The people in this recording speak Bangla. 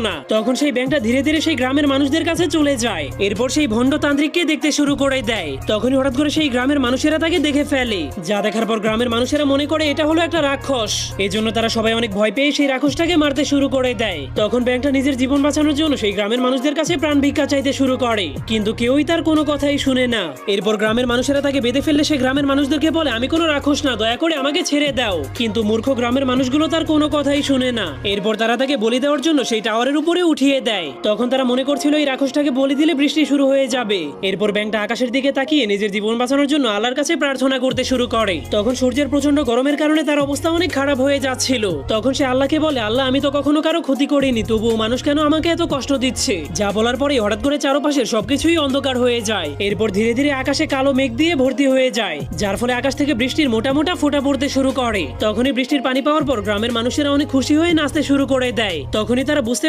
না। তখন সেই ব্যাংকটা ধীরে ধীরে সেই গ্রামের মানুষদের কাছে চলে যায়। এরপর সেই ভণ্ড তান্ত্রিককে দেখতে শুরু করে দেয়। তখনই হঠাৎ করে সেই গ্রামের মানুষেরা তাকে দেখে ফেলে। যা দেখার পর গ্রামের মানুষেরা মনে করে এটা হলো একটা রাক্ষস। এজন্য তারা সবাই অনেক ভয় পেয়ে সেই রাক্ষসটাকে মারতে শুরু করে দেয়। তখন ব্যাংকটা নিজের জীবন বাঁচানোর জন্য সেই গ্রামের মানুষদের কাছে প্রাণ ভিক্ষা চাইতে শুরু করে। কিন্তু কেউই তার কোনো কথাই শুনে না। এরপর গ্রামের মানুষেরা তাকে বেঁধে ফেললে সে গ্রামের মানুষদেরকে বলে, আমি কোনো রাক্ষস না, দয়া করে আমাকে ছেড়ে দাও। কিন্তু মূর্খ গ্রামের মানুষগুলো তার কোনো কথাই শুনে না। এরপর তারা তাকে বলি দেওয়ার জন্য সেই টাওয়ারের উপরে উঠিয়ে দেয়। তখন তারা মনে করছিল এই রাক্ষসটাকে বলি দিলে বৃষ্টি শুরু হয়ে যাবে। এরপর ব্যাংকটা আকাশের দিকে তাকিয়ে নিজের জীবন বাঁচানোর জন্য আল্লাহর কাছে প্রার্থনা করতে শুরু করে। তখন সূর্যের প্রচণ্ড গরমের কারণে তার অবস্থা অনেক খারাপ হয়ে যাচ্ছিল। তখন সে আল্লাহকে বলে, আল্লাহ, আমি তো কখনো কারও ক্ষতি করিনি, তবুও মানুষ কেন আমাকে এত কষ্ট দিচ্ছে? যা বলার পরে হঠাৎ করে চারপাশের সবকিছুই অন্ধকার হয়ে যায়। এরপর ধীরে ধীরে আকাশে কালো মেঘ দিয়ে ভর্তি হয়ে যায়, যার ফলে আকাশ থেকে বৃষ্টির মোটা মোটা ফোটা পড়তে শুরু করে। তখনই বৃষ্টির পানি পাওয়ার পর গ্রামের মানুষেরা অনেক খুশি হয়ে নাচতে শুরু করে দেয়। তখনই তারা বুঝতে